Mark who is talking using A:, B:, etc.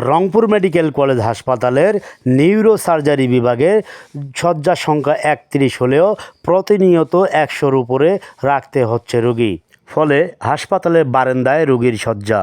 A: Rangpur medical college হাসপাতালের neurosurgery বিভাগের শয্যা সংখ্যা একত্রিশ হলেও প্রতিনিয়ত একশোর উপরে রাখতে হচ্ছে রুগী। ফলে হাসপাতালের বারেন্দায় রোগীর শয্যা।